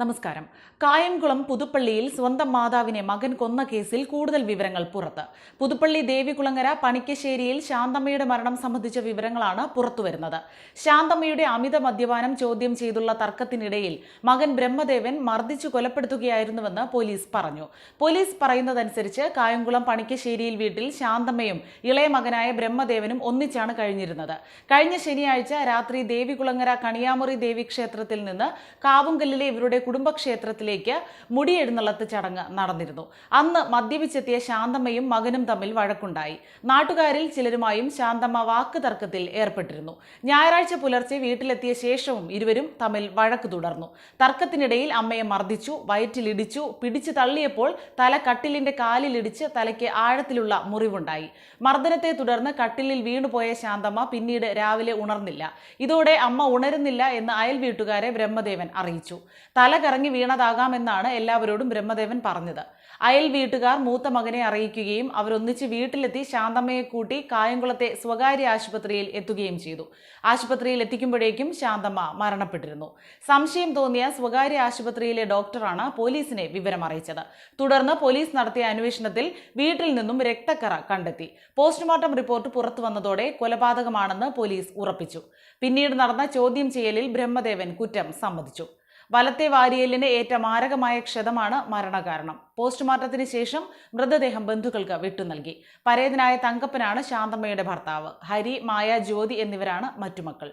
നമസ്കാരം. കായംകുളം പുതുപ്പള്ളിയിൽ സ്വന്തം മാതാവിനെ മകൻ കൊന്ന കേസിൽ കൂടുതൽ വിവരങ്ങൾ പുറത്ത്. പുതുപ്പള്ളി ദേവികുളങ്ങര പണിക്കശ്ശേരിയിൽ ശാന്തമ്മയുടെ മരണം സംബന്ധിച്ച വിവരങ്ങളാണ് പുറത്തുവരുന്നത്. ശാന്തമ്മയുടെ അമിത മദ്യപാനം ചോദ്യം ചെയ്തുള്ള തർക്കത്തിനിടയിൽ മകൻ ബ്രഹ്മദേവൻ മർദ്ദിച്ചു കൊലപ്പെടുത്തുകയായിരുന്നുവെന്ന് പോലീസ് പറഞ്ഞു. പോലീസ് പറയുന്നതനുസരിച്ച് കായംകുളം പണിക്കശ്ശേരിയിൽ വീട്ടിൽ ശാന്തമ്മയും ഇളയ മകനായ ബ്രഹ്മദേവനും ഒന്നിച്ചാണ് കഴിഞ്ഞിരുന്നത്. കഴിഞ്ഞ ശനിയാഴ്ച രാത്രി ദേവികുളങ്ങര കണിയാമുറി ദേവി ക്ഷേത്രത്തിൽ നിന്ന് കാവുങ്കല്ലിലെ ഇവരുടെ കുടുംബക്ഷേത്രത്തിലേക്ക് മുടിയെഴുന്നള്ളത്ത് ചടങ്ങ് നടന്നിരുന്നു. അന്ന് മദ്യപിച്ചെത്തിയ ശാന്തമ്മയും മകനും തമ്മിൽ വഴക്കുണ്ടായി. നാട്ടുകാരിൽ ചിലരുമായും ശാന്തമ്മ വാക്ക് തർക്കത്തിൽ ഏർപ്പെട്ടിരുന്നു. ഞായറാഴ്ച പുലർച്ചെ വീട്ടിലെത്തിയ ശേഷവും ഇരുവരും തമ്മിൽ വഴക്ക് തുടർന്നു. തർക്കത്തിനിടയിൽ അമ്മയെ മർദ്ദിച്ചു വയറ്റിലിടിച്ചു പിടിച്ചു തള്ളിയപ്പോൾ തല കട്ടിലിന്റെ കാലിലിടിച്ച് തലയ്ക്ക് ആഴത്തിലുള്ള മുറിവുണ്ടായി. മർദ്ദനത്തെ തുടർന്ന് കട്ടിലിൽ വീണുപോയ ശാന്തമ്മ പിന്നീട് രാവിലെ ഉണർന്നില്ല. ഇതോടെ അമ്മ ഉണരുന്നില്ല എന്ന് അയൽ വീട്ടുകാരെ ബ്രഹ്മദേവൻ അറിയിച്ചു. തല കറങ്ങി വീണതാകാമെന്നാണ് എല്ലാവരോടും ബ്രഹ്മദേവൻ പറഞ്ഞത്. അയൽ വീട്ടുകാർ മൂത്ത മകനെ അറിയിക്കുകയും അവരൊന്നിച്ച് വീട്ടിലെത്തി ശാന്തമ്മയെ കൂട്ടി കായംകുളത്തെ സ്വകാര്യ ആശുപത്രിയിൽ എത്തുകയും ചെയ്തു. ആശുപത്രിയിൽ എത്തിക്കുമ്പോഴേക്കും ശാന്തമ്മ മരണപ്പെട്ടിരുന്നു. സംശയം തോന്നിയ സ്വകാര്യ ആശുപത്രിയിലെ ഡോക്ടറാണ് പോലീസിനെ വിവരം അറിയിച്ചത് തുടർന്ന് പോലീസ് നടത്തിയ അന്വേഷണത്തിൽ വീട്ടിൽ നിന്നും രക്തക്കറ കണ്ടെത്തി. പോസ്റ്റ്മോർട്ടം റിപ്പോർട്ട് പുറത്തു വന്നതോടെ കൊലപാതകമാണെന്ന് പോലീസ് ഉറപ്പിച്ചു. പിന്നീട് നടന്ന ചോദ്യം ചെയ്യലിൽ ബ്രഹ്മദേവൻ കുറ്റം സമ്മതിച്ചു. വലത്തെ വാരിയലിന് ഏറ്റ മാരകമായ ക്ഷതമാണ് മരണകാരണം. പോസ്റ്റ്മോർട്ടത്തിന് ശേഷം മൃതദേഹം ബന്ധുക്കൾക്ക് വിട്ടു നൽകി. പരേതനായ തങ്കപ്പനാണ് ശാന്തമ്മയുടെ ഭർത്താവ്. ഹരി മായ ജ്യോതി എന്നിവരാണ് മറ്റു മക്കൾ